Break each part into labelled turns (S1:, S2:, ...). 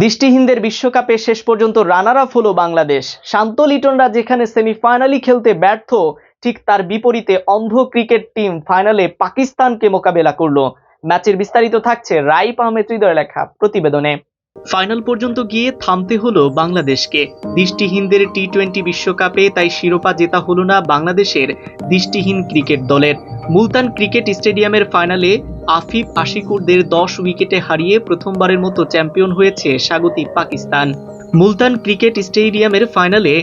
S1: দৃষ্টিহীনদের বিশ্বকাপে শেষ পর্যন্ত রানার আপ হলো বাংলাদেশ। শান্ত লিটনরা যেখানে সেমিফাইনালি খেলতে ব্যর্থ, ঠিক তার বিপরীতে অন্ধ ক্রিকেট টিম ফাইনালে পাকিস্তানকে মোকাবেলা করল। ম্যাচের বিস্তারিত থাকছে রাইপ আহমেদ লেখা প্রতিবেদনে। ফাইনাল পর্যন্ত গিয়ে থামতে হলো বাংলাদেশকে। দৃষ্টিহীনদের টি টোয়েন্টি বিশ্বকাপে তাই শিরোপা জেতা হলো না বাংলাদেশের দৃষ্টিহীন ক্রিকেট দলের। মুলতান ক্রিকেট স্টেডিয়ামের ফাইনালে আফিফ আশিকুরদের দশ উইকেটে হারিয়ে প্রথমবারের মতো চ্যাম্পিয়ন হয়েছে স্বাগতিক পাকিস্তান। মুলতান ক্রিকেট স্টেডিয়ামের ফাইনালে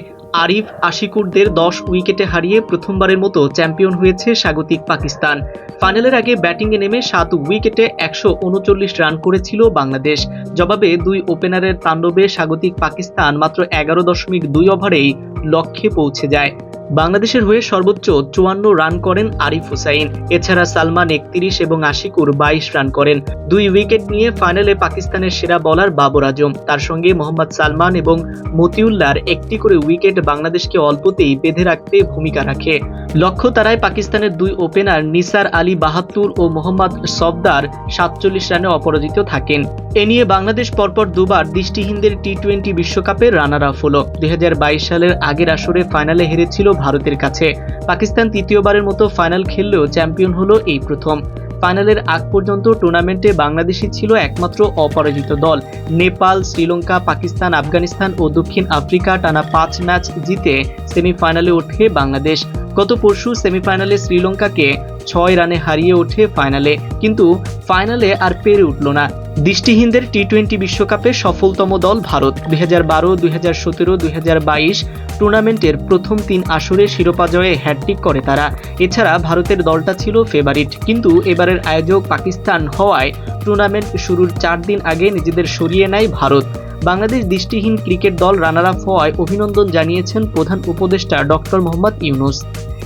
S1: আরিফ আশিকুরদের দশ উইকেটে হারিয়ে প্রথমবারের মতো চ্যাম্পিয়ন হয়েছে স্বাগতিক পাকিস্তান। ফাইনালের আগে ব্যাটিংয়ে নেমে সাত উইকেটে একশো উনচল্লিশ রান করেছিল বাংলাদেশ। জবাবে দুই ওপেনারের তাণ্ডবে স্বাগতিক পাকিস্তান মাত্র এগারো দশমিক দুই ওভারেই লক্ষ্যে পৌঁছে যায়। বাংলাদেশের হয়ে সর্বোচ্চ চুয়ান্ন রান করেন আরিফ হুসাইন। এছাড়া সালমান একত্রিশ এবং আশিকুর বাইশ রান করেন। দুই উইকেট নিয়ে ফাইনালে পাকিস্তানের সেরা বলার বাবর আজম। তার সঙ্গে মোহাম্মদ সালমান এবং মতিউল্লার একটি করে উইকেট বাংলাদেশকে অল্পতেই বেঁধে রাখতে ভূমিকা রাখে। লক্ষ্য তারায় পাকিস্তানের দুই ওপেনার নিসার আলী বাহাত্তর ও মোহাম্মদ সফদার সাতচল্লিশ রানে অপরাজিত থাকেন। এ নিয়ে বাংলাদেশ পরপর দুবার দৃষ্টিহীনদের টি টোয়েন্টি বিশ্বকাপে রানার আপ হল। দু হাজার বাইশ সালের আগের আসরে ফাইনালে হেরেছিল ভারতের কাছে। পাকিস্তান তৃতীয়বারের মতো ফাইনাল খেললেও চ্যাম্পিয়ন হলো এই প্রথম। ফাইনালের আগ পর্যন্ত টুর্নামেন্টে বাংলাদেশই ছিল একমাত্র অপরাজিত দল। নেপাল, শ্রীলঙ্কা, পাকিস্তান, আফগানিস্তান ও দক্ষিণ আফ্রিকা টানা পাঁচ ম্যাচ জিতে সেমিফাইনালে ওঠে বাংলাদেশ। গত পরশু সেমিফাইনালে শ্রীলঙ্কাকে ছয় রানে হারিয়ে ওঠে ফাইনালে, কিন্তু ফাইনালে আর পেরে উঠল না। দৃষ্টিহীনদের টি টোয়েন্টি বিশ্বকাপে সফলতম দল ভারত। দুই হাজার বারো, দুই হাজার সতেরো, দুই হাজার বাইশ টুর্নামেন্টের প্রথম তিন আসরে শিরোপা জয়ে হ্যাটট্রিক করে তারা। এছাড়া ভারতের দলটা ছিল ফেভারিট কিন্তু এবারের আয়োজক পাকিস্তান হওয়ায় টুর্নামেন্ট শুরুর চার দিন আগে নিজেদের সরিয়ে নেয় ভারত। বাংলাদেশ দৃষ্টিহীন ক্রিকেট দল রানার আপ হওয়ায় অভিনন্দন জানিয়েছেন প্রধান উপদেষ্টা ডক্টর মোহাম্মদ ইউনুস।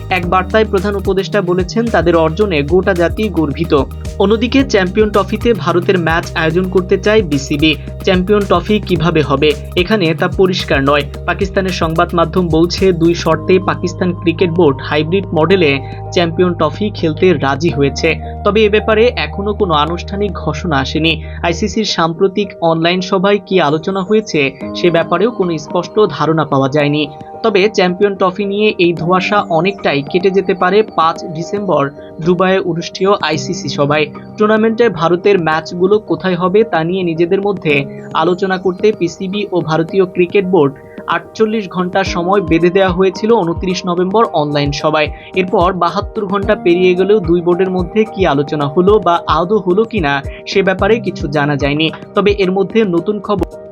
S1: এক বার্তায় প্রধান উপদেষ্টা বলেছেন, তাদের অর্জনে গোটা জাতি গর্বিত। অন্যদিকে, চ্যাম্পিয়ন ট্রফিতে ভারতের ম্যাচ আয়োজন করতে চায় বিসিবি। চ্যাম্পিয়ন ট্রফি কীভাবে হবে? এখানে তা পরিষ্কার নয়। পাকিস্তানের সংবাদ মাধ্যম বলছে, দুই শর্তে পাকিস্তান ক্রিকেট বোর্ড হাইব্রিড মডেলে চ্যাম্পিয়ন ট্রফি খেলতে রাজি হয়েছে। তবে এ ব্যাপারে এখনও কোনো আনুষ্ঠানিক ঘোষণা আসেনি। আইসিসির সাম্প্রতিক অনলাইন সভায় কি আলোচনা হয়েছে সে ব্যাপারেও কোনো স্পষ্ট ধারণা পাওয়া যায়নি। তবে চ্যাম্পিয়ন ট্রফি নিয়ে এই ধোঁয়াশা অনেকটাই কেটে যেতে পারে পাঁচ ডিসেম্বর দুবাইয়ে অনুষ্ঠেয় আইসিসি সভায়। টুর্নামেন্টে ভারতের ম্যাচগুলো কোথায় হবে তা নিয়ে নিজেদের মধ্যে আলোচনা করতে পিসিবি ও ভারতীয় ক্রিকেট বোর্ড আটচল্লিশ ঘণ্টা সময় বেঁধে দেওয়া হয়েছিল উনত্রিশ নভেম্বর অনলাইন সভায়। এরপর বাহাত্তর ঘণ্টা পেরিয়ে গেলেও দুই বোর্ডের মধ্যে কি আলোচনা হলো বা আদৌ হলো কিনা সে ব্যাপারে কিছু জানা যায়নি। তবে এর মধ্যে নতুন খবর